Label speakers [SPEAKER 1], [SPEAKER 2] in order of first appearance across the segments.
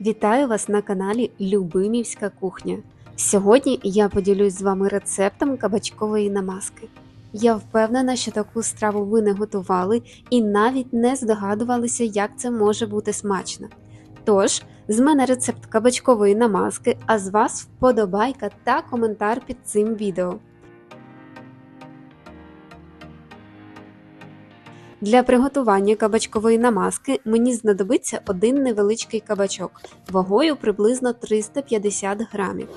[SPEAKER 1] Вітаю вас на каналі Любимівська кухня. Сьогодні я поділюсь з вами рецептом кабачкової намазки. Я впевнена, що таку страву ви не готували і навіть не здогадувалися, як це може бути смачно. Тож, з мене рецепт кабачкової намазки, а з вас вподобайка та коментар під цим відео. Для приготування кабачкової намазки мені знадобиться один невеличкий кабачок вагою приблизно 350 грамів.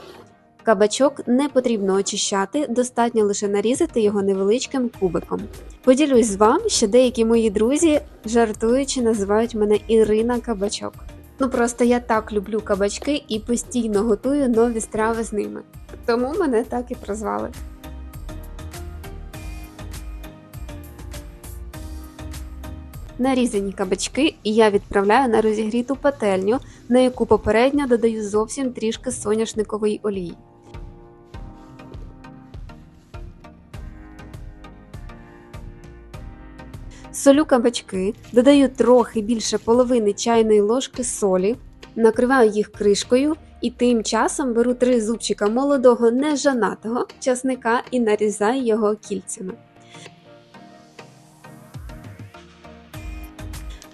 [SPEAKER 1] Кабачок не потрібно очищати, достатньо лише нарізати його невеличким кубиком. Поділюсь з вами, що деякі мої друзі, жартуючи, називають мене Ірина Кабачок. Ну просто я так люблю кабачки і постійно готую нові страви з ними. Тому мене так і прозвали. Нарізані кабачки я відправляю на розігріту пательню, на яку попередньо додаю зовсім трішки соняшникової олії. Солю кабачки, додаю трохи більше половини чайної ложки солі, накриваю їх кришкою і тим часом беру три зубчика молодого нежанатого часника і нарізаю його кільцями.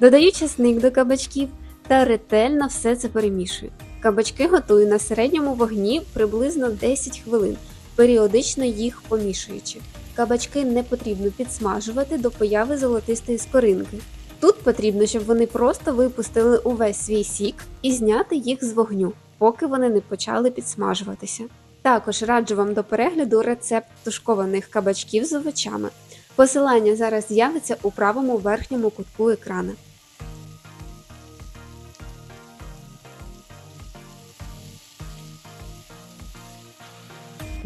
[SPEAKER 1] Додаю часник до кабачків та ретельно все це перемішую. Кабачки готую на середньому вогні приблизно 10 хвилин, періодично їх помішуючи. Кабачки не потрібно підсмажувати до появи золотистої скоринки. Тут потрібно, щоб вони просто випустили увесь свій сік і зняти їх з вогню, поки вони не почали підсмажуватися. Також раджу вам до перегляду рецепт тушкованих кабачків з овочами. Посилання зараз з'явиться у правому верхньому кутку екрана.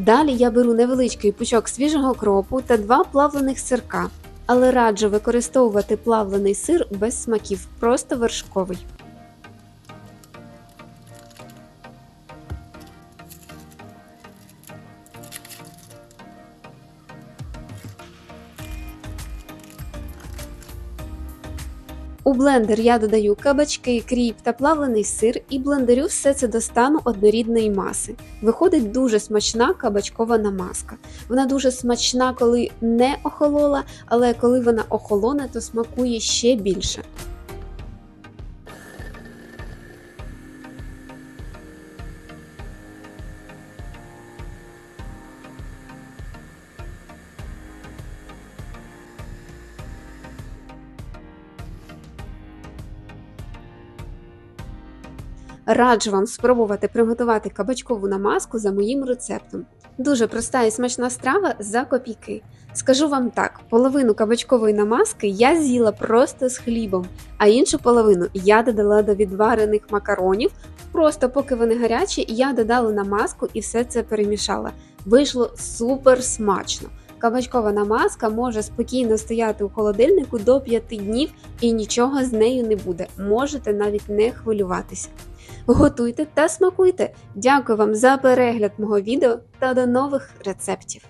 [SPEAKER 1] Далі я беру невеличкий пучок свіжого кропу та два плавлених сирка, але раджу використовувати плавлений сир без смаків, просто вершковий. У блендер я додаю кабачки, кріп та плавлений сир і блендерю все це до стану однорідної маси. Виходить дуже смачна кабачкова намазка. Вона дуже смачна, коли не охолола, але коли вона охолоне, то смакує ще більше. Раджу вам спробувати приготувати кабачкову намазку за моїм рецептом. Дуже проста і смачна страва за копійки. Скажу вам так: половину кабачкової намазки я з'їла просто з хлібом, а іншу половину я додала до відварених макаронів. Просто поки вони гарячі, я додала намазку і все це перемішала. Вийшло супер смачно. Кабачкова маска може спокійно стояти у холодильнику до 5 днів і нічого з нею не буде. Можете навіть не хвилюватися. Готуйте та смакуйте! Дякую вам за перегляд мого відео та до нових рецептів!